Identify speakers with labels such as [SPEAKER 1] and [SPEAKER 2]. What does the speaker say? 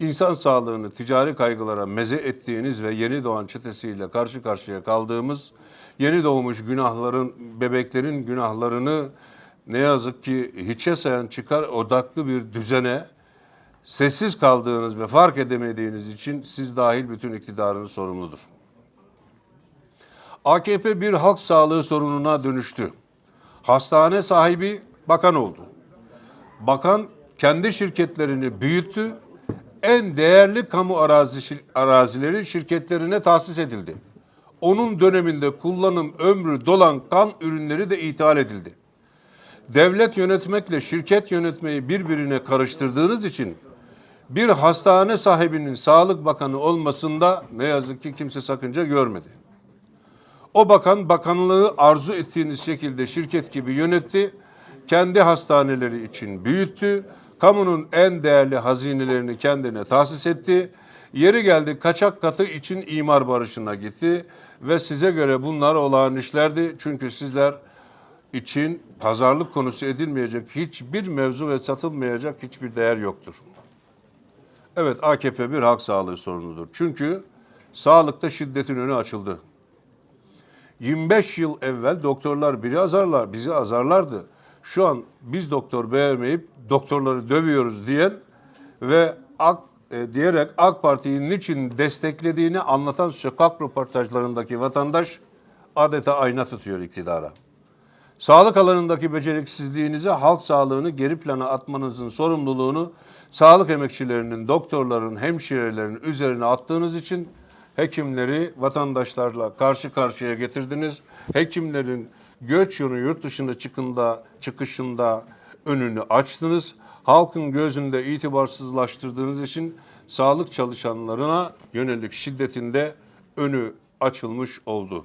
[SPEAKER 1] İnsan sağlığını ticari kaygılara meze ettiğiniz ve yeni doğan çetesiyle karşı karşıya kaldığımız yeni doğmuş günahların, bebeklerin günahlarını ne yazık ki hiçe sayan çıkar odaklı bir düzene sessiz kaldığınız ve fark edemediğiniz için siz dahil bütün iktidarınız sorumludur. AKP bir halk sağlığı sorununa dönüştü. Hastane sahibi bakan oldu. Bakan kendi şirketlerini büyüttü. En değerli kamu arazi, arazileri şirketlerine tahsis edildi. Onun döneminde kullanım ömrü dolan kan ürünleri de ithal edildi. Devlet yönetmekle şirket yönetmeyi birbirine karıştırdığınız için bir hastane sahibinin sağlık bakanı olmasında ne yazık ki kimse sakınca görmedi. O bakan bakanlığı arzu ettiğiniz şekilde şirket gibi yönetti. Kendi hastaneleri için büyüttü. Kamunun en değerli hazinelerini kendine tahsis etti. Yeri geldi kaçak katı için imar barışına gitti. Ve size göre bunlar olağan işlerdi. Çünkü sizler için pazarlık konusu edilmeyecek hiçbir mevzu ve satılmayacak hiçbir değer yoktur. Evet AKP bir halk sağlığı sorunudur. Çünkü sağlıkta şiddetin önü açıldı. 25 yıl evvel doktorlar biri azarlar, bizi azarlardı. Şu an biz doktor beğenmeyip doktorları dövüyoruz diyen ve AK, e, diyerek AK Parti'yi niçin desteklediğini anlatan sokak röportajlarındaki vatandaş adeta ayna tutuyor iktidara. Sağlık alanındaki beceriksizliğinizi, halk sağlığını geri plana atmanızın sorumluluğunu sağlık emekçilerinin, doktorların, hemşirelerin üzerine attığınız için hekimleri vatandaşlarla karşı karşıya getirdiniz. Hekimlerin göç yolu yurt dışına çıkında, çıkışında önünü açtınız. Halkın gözünde itibarsızlaştırdığınız için sağlık çalışanlarına yönelik şiddetinde önü açılmış oldu.